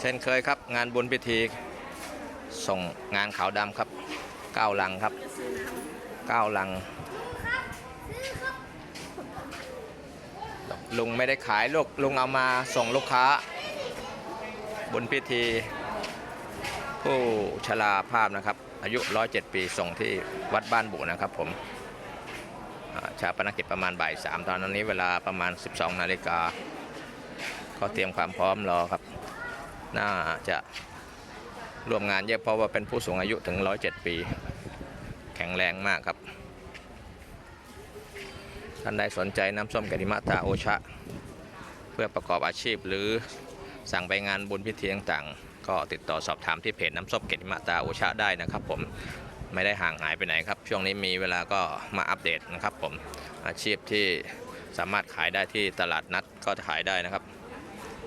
เช่นเคยครับ งานบุญพิธี ส่งงานขาวดำครับเก้าลังครับเก้าลังลุงไม่ได้ขายลูกลุงเอามาส่งลูกค้าบุญพิธี ผู้ชราภาพนะครับ อายุ 107 ปีส่งที่วัดบ้านบุนะครับผมชาปนกิจประมาณบ่ายสามตอนนี้เวลาประมาณ 12 นาฬิกา ก็เตรียมความพร้อมรอครับ น่าจะร่วมงานเยอะเพราะว่าเป็นผู้สูงอายุถึง 107 ปี แข็งแรงมากครับ ท่านใดสนใจน้ำส้มกะดิมะตาโอชะ เพื่อประกอบอาชีพหรือสั่งไปงานบุญพิธีต่างๆ ก็ติดต่อสอบถามที่เพจน้ำส้มกะดิมะตาโอชะได้นะครับ ผมไม่ได้ห่างหายไปไหนครับ ช่วงนี้มีเวลาก็มาอัปเดตนะครับ ผมอาชีพที่สามารถขายได้ที่ตลาดนัดก็ขายได้นะครับ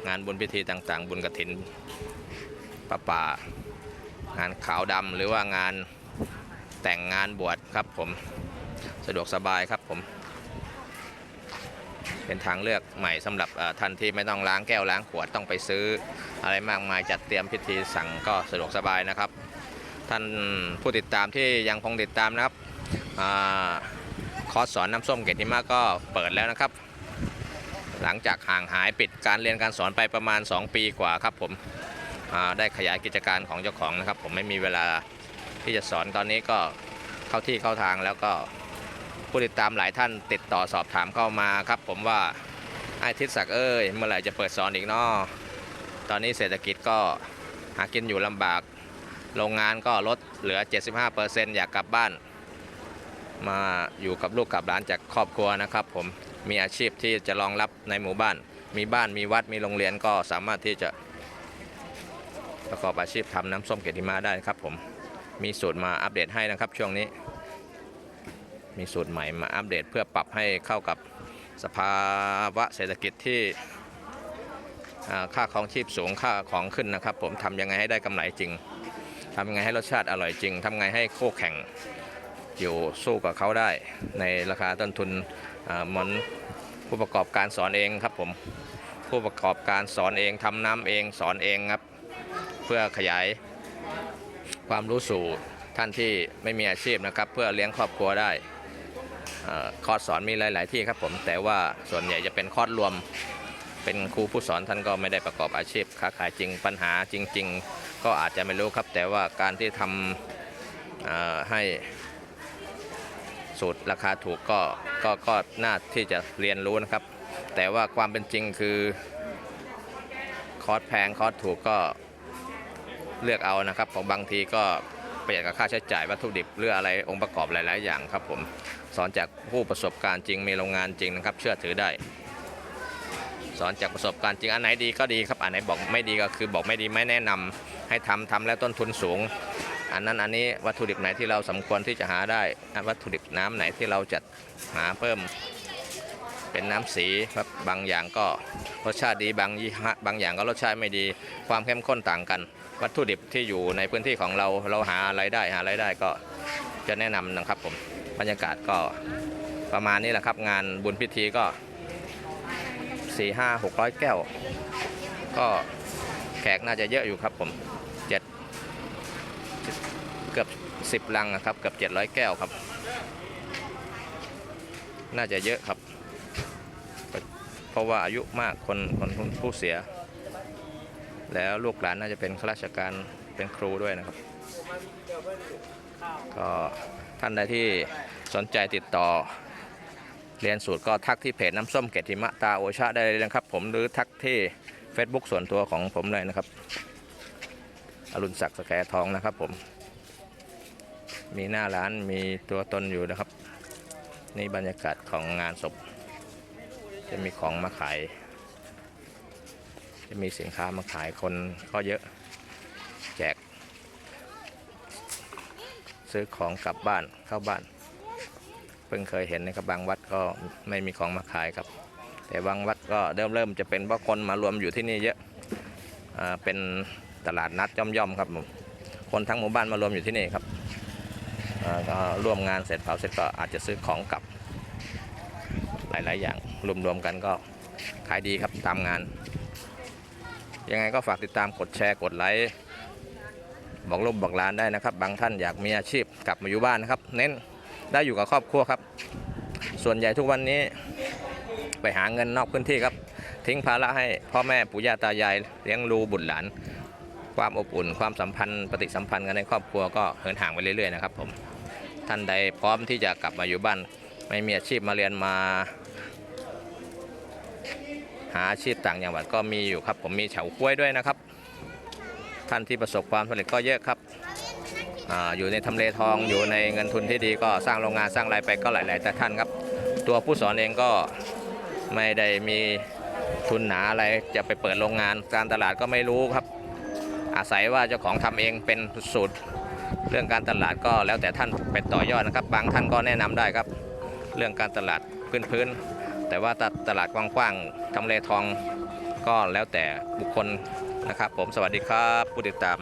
งานบุญพิธีต่างๆบุญกระถินประป่างานขาวดำหรือว่างานแต่งงานบวชครับผมสะดวกสบายครับผม เป็นทางเลือกใหม่สำหรับท่านที่ไม่ต้องล้างแก้วล้างขวดต้องไปซื้อ อะไรมากมายจัดเตรียมพิธีสั่งก็สะดวกสบายนะครับ ท่านผู้ติดตามที่ยังคงติดตามนะครับอคอร์สสอนน้ำส้มเกติมาก็เปิดแล้วนะครับ หลังจากห่างหายปิดการเรียนการสอนไปประมาณ 2 ปีกว่าครับผมได้ขยายกิจการของเจ้าของนะครับ ผมไม่มีเวลาที่จะสอนตอนนี้ก็เข้าที่เข้าทางแล้วก็ผู้ติดตามหลายท่านติดต่อสอบถามเข้ามาครับ ผมว่าไอ้ทิศศักดิ์เอ้ยเมื่อไหร่จะเปิดสอนอีกเนาะตอนนี้เศรษฐกิจก็หากินอยู่ลำบาก โรงงานก็ลดเหลือ 75%อยากกลับบ้าน มาอยู่กับลูกกับหลานจากครอบครัวนะครับผม มีอาชีพที่จะรองรับในหมู่บ้าน มีบ้านมีวัดมีโรงเรียนก็สามารถที่จะประกอบอาชีพทำน้ำส้มเกติมาได้ครับ ผมมีสูตรมาอัปเดตให้นะครับ ช่วงนี้ มีสูตรใหม่มาอัปเดตเพื่อปรับให้เข้ากับสภาวะเศรษฐกิจที่อ่าค่าของชีพสูงค่าของขึ้นนะครับ ผมทำยังไงให้ได้กำไรจริงทำยังไงให้รสชาติอร่อยจริงทำยังไงให้คู่แข่งอยู่สู้กับเขาได้ ในราคาต้นทุน เหมือนผู้ประกอบการสอนเองครับผมผู้ประกอบการสอนเองทำน้ำเองสอนเองครับ เพื่อขยายความรู้สู่ท่านที่ไม่มีอาชีพนะครับ เพื่อเลี้ยงครอบครัวได้เอ่อคอร์สสอนมีหลาย ๆ ที่ครับผม แต่ว่าส่วนใหญ่จะเป็นคอร์สรวม เป็นครูผู้สอนท่านก็ไม่ได้ประกอบอาชีพค้าขายจริงปัญหาจริง ๆ ก็อาจจะไม่รู้ครับ แต่ว่าการที่ทำให้ สูตรราคาถูกก็ก็ก็น่าที่จะเรียนรู้นะครับ แต่ว่าความเป็นจริงคือคอร์สแพงคอร์สถูกก็เลือกเอานะครับเพราะบางทีก็ประหยัดกับค่าใช้จ่ายวัตถุดิบหรืออะไรองค์ประกอบหลาย ๆ อย่างครับผมสอนจากผู้ประสบการณ์จริงมีโรงงานจริงนะครับ เชื่อถือได้ สอนจากประสบการณ์จริงอันไหนดีก็ดีครับอันไหนบอกไม่ดีก็คือบอกไม่ดีไม่แนะนำให้ทำทำแล้วต้นทุนสูง อันนั้นอันนี้วัตถุดิบไหนที่เราสมควรที่จะหาได้อันวัตถุดิบน้ำไหนที่เราจะหาเพิ่มเป็นน้ำสีครับบางอย่างก็รสชาติดีบางยี่ห้อบางอย่างก็รสชาติไม่ดีความเข้มข้นต่างกัน วัตถุดิบที่อยู่ในพื้นที่ของเราเราหาอะไรได้หาอะไรได้ก็จะแนะนำนะครับผมบรรยากาศก็ประมาณนี้แหละครับ งานบุญพิธีก็4 5 600แก้ว ก็แขกน่าจะเยอะอยู่ครับผมเจ็ด เกือบ10ลังนะครับเกือบ700แก้วครับ น่าจะเยอะครับ เพราะว่าอายุมากคนคนคนผู้เสีย แล้วลูกหลานน่าจะเป็นข้าราชการเป็นครูด้วยนะครับ ก็ท่านใดที่สนใจติดต่อเรียนสูตรก็ทักที่เพจน้ำส้มเกติมะตาโอชาได้เลยนะครับ ผมหรือทักที่ Facebook ส่วนตัวของผมเลยนะครับ อรุณศักดิ์สแกทองนะครับผม มีหน้าร้านมีตัวตนอยู่นะครับ นี่บรรยากาศของงานศพ จะมีของมาขาย จะมีสินค้ามาขายคนก็เยอะแจก ซื้อของกลับบ้านเข้าบ้าน เพิ่งเคยเห็นนะครับบางวัดก็ไม่มีของมาขายครับ แต่บางวัดก็เริ่มเริ่มจะเป็นเพราะคนมารวมอยู่ที่นี่เยอะอ่าเป็นตลาดนัดย่อมๆครับผมคนทั้งหมู่บ้านมารวมอยู่ที่นี่ครับ ก็ร่วมงานเสร็จเผาเสร็จก็อาจจะซื้อของกลับหลาย ๆ อย่างรวม ๆ กันก็ขายดีครับตามงาน ยังไงก็ฝากติดตามกดแชร์กดไลค์บอกลูกบอกหลานได้นะครับ บางท่านอยากมีอาชีพกลับมาอยู่บ้านนะครับ เน้นได้อยู่กับครอบครัวครับ ส่วนใหญ่ทุกวันนี้ไปหาเงินนอกพื้นที่ครับ ทิ้งภาระให้พ่อแม่ปู่ย่าตายายเลี้ยงดูบุตรหลาน ความอบอุ่น ความสัมพันธ์ปฏิสัมพันธ์กันในครอบครัวก็เหินห่างไปเรื่อยๆนะครับผม ท่านใดพร้อมที่จะกลับมาอยู่บ้าน ไม่มีอาชีพมาเรียนมา หาอาชีพต่างจังหวัดก็มีอยู่ครับ ผมมีเฉาก้วยด้วยนะครับ ท่านที่ประสบความสำเร็จก็เยอะครับออยู่ในทำเลทองอยู่ในเงินทุนที่ดีก็สร้างโรงงานสร้างรายไปก็หลาย ๆ แต่ท่านครับ ตัวผู้สอนเองก็ไม่ได้มีทุนหนาอะไรจะไปเปิดโรงงานการตลาดก็ไม่รู้ครับ อาศัยว่าเจ้าของทำเองเป็นสูตร เรื่องการตลาดก็แล้วแต่ท่านไปต่อยอดนะครับ บางท่านก็แนะนำได้ครับ เรื่องการตลาดพื้นๆแต่ว่าตลาดกว้างๆทำเลทองก็แล้วแต่บุคคลนะครับ ผมสวัสดีครับผู้ติดตาม